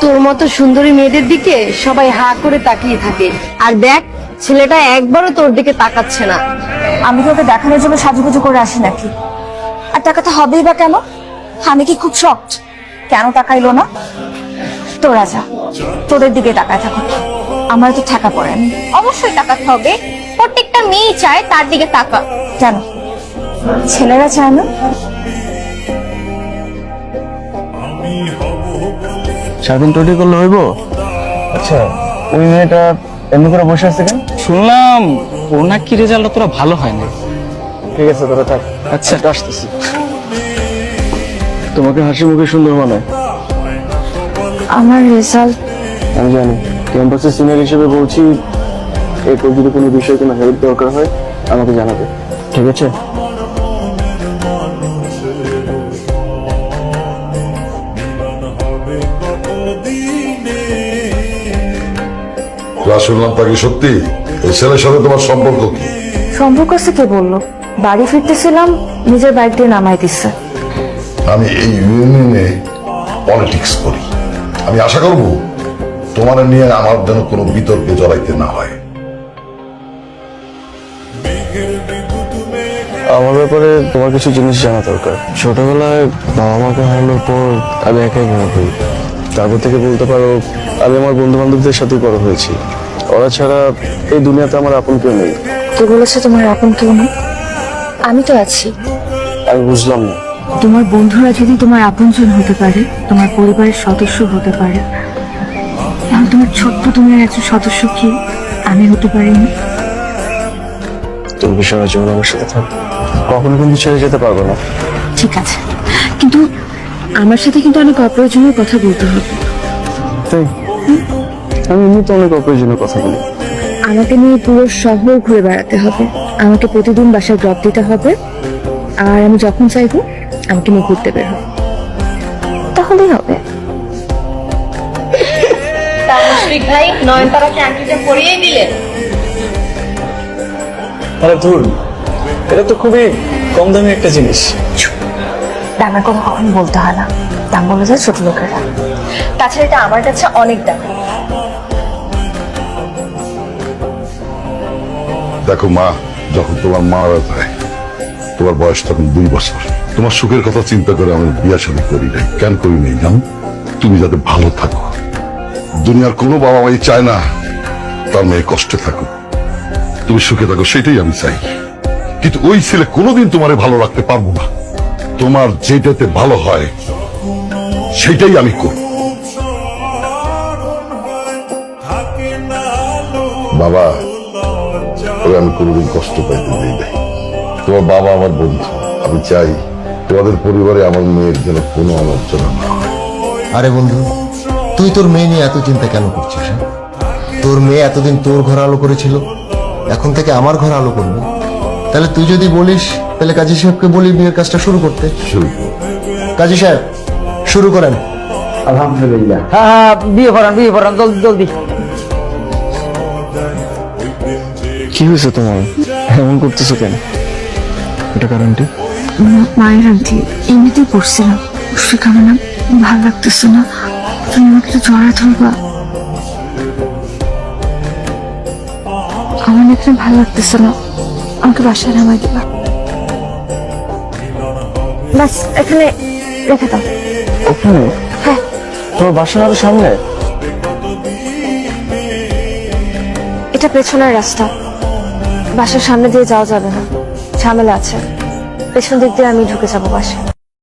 তোর মতো সুন্দরী মেয়েদের দিকে সবাই হা করে তাকিয়ে থাকে। আর দেখ ছেলেটা একবারও তোর দিকে তাকাচ্ছে না। আমি তোকে দেখানোর জন্য সাজুগুজু করে আসি নাকি? আর টাকা তো হবেই বা কেন? আমি কি খুব শক্ট কেন তাকাইলো না? তোরা যা তোদের দিকে তাকায় থাকো। আমার তো টাকা পড়ে আমি অবশ্যই তাকাতে হবে। প্রত্যেকটা মেয়ে চায় তার দিকে তাকা। কেন? ছেলেরা চায় না? সারাদিন টোটি করলে হইব? আচ্ছা ওই মেয়েটা এমনি করে বসে আছে কেন? শুনলাম ওর নাকি রেজাল্ট তোরা ভালো হয় না ঠিক আছে তোরা থাক। আচ্ছা। আসতেছি। তোমাকে হাসি মুখে সুন্দর মানায় আমার রেজাল্ট আমি জানি। ক্যাম্পাসের সিনিয়র হিসেবে বলছি এরপর যদি কোনো বিষয়ে কোনো হেল্প দরকার হয় আমাকে জানাবে। ঠিক আছে? যা শুনলাম তাকে সত্যি? এই ছেলের সাথে তোমার সম্পর্ক কি? সম্পর্ক আছে কে বলল? বাড়ি ফিরতেছিলাম নিজের বাইক দিয়ে নামাই দিচ্ছে আমি এই ইউনিয়নে পলিটিক্স করি। আমি আশা করব তোমার নিয়ে আমার যেন কোনো বিতর্কে জড়াইতে না হয়। আমার ব্যাপারে তোমার কিছু জিনিস জানা দরকার। ছোটবেলায় বাবা মাকে হারানোর পর আমি একাই বড় হই তারপর থেকে বলতে পারো আমি আমার বন্ধু বান্ধবদের সাথে বড় হয়েছি। ওরা ছাড়া এই দুনিয়াতে আমার আপন কেউ নেই। কে বলেছে তোমার আপন কেউ নেই? আমি তো আছি। আমি বুঝলাম না। তোমার বন্ধুরা যদি তোমার আপনজন হতে পারে তোমার পরিবারের সদস্য হতে পারে তাহলে তোমার ছোট্ট তুমি একজন সদস্য কি? আমি হতে পারিনি। তুমি সারা জীবন আমার সাথে থাক কখনো কিন্তু ছেড়ে যেতে পারব না। ঠিক আছে। কিন্তু আমার সাথে কিন্তু অনেক অপ্রয়োজনীয় কথা বলতে হবে। তাই? আমি এমনিতে অনেক অপ্রয়োজনীয় কথা বলি। আমাকে নিয়ে পুরো শহর ঘুরে বেড়াতে হবে। আমাকে প্রতিদিন বাসায় ড্রপ দিতে হবে। আর আমি যখন চাইব আমাকে নিয়ে ঘুরতে বের হবে। তাহলেই হবে। তা মুশফিক ভাই নয়নতারাকে আংটিটা পরিয়েই দিলেন। আরে ধুর এটা তো খুবই কম দামি একটা জিনিস। দামের কথা কখন বলতে হয় না। দাম বলে যায় ছোট লোকেরা। তাছাড়া এটা আমার কাছে অনেক দাম। দেখো মা, যখন তোমার মারা যায়, তোমার বয়স তখন দুই বছর। তোমার সুখের কথা চিন্তা করে আমি বিয়া শাদী করি নাই। কেন করি নাই জানো? তুমি যাতে ভালো থাকো। দুনিয়ার কোনো বাবা মাই চায় না তার মেয়ে কষ্টে থাকো তুমি সুখে থাকো, সেটাই আমি চাই। কিন্তু ওই ছেলে কোনোদিন তোমারে ভালো রাখতে পারব না। তোমার যেটাতে ভালো হয়, সেটাই আমি করব বাবা ওরে আমি কোনোদিন কষ্ট পাইতে দিই নাই। তোমার বাবা আমার বন্ধু। আমি চাই তোমাদের পরিবারে আমার মেয়ের যেন কোনো আলোচনা না আরে বন্ধু, তুই তোর মেয়ে নিয়ে এত চিন্তা কেন করছিস হ্যাঁ? তোর মেয়ে এতদিন তোর ঘর আলো করেছিল, এখন থেকে আমার ঘর আলো করবে। তাহলে তুই যদি বলিস তাহলে কাজী সাহেবকে বলি বিয়ের কাজটা শুরু করতে। শুরু কাজী সাহেব শুরু করেন। আলহামদুলিল্লাহ। হ্যাঁ হ্যাঁ বিয়ে করান বিয়ে করান জলদি জলদি। কি হয়েছে তোমার? এমন করতেছো কেন? এটা কারণটি মায়ের আন্টি এমনিতেই পড়ছিলাম। সেখানে না ভালো লাগতেছে না। তুমি আমাকে জড়া ধরবা। আমার এখানে ভালো লাগতেছে না। আমাকে বাসায় নামাই দিবা। বাস এখানে রেখে দাও। ওখানে? হ্যাঁ। তোমার বাসা আরও সামনে? এটা পেছনের রাস্তা। বাসার সামনে দিয়ে যাওয়া যাবে না। ঝামেলা আছে। পেছন দিক দিয়ে আমি ঢুকে যাব বাসায়।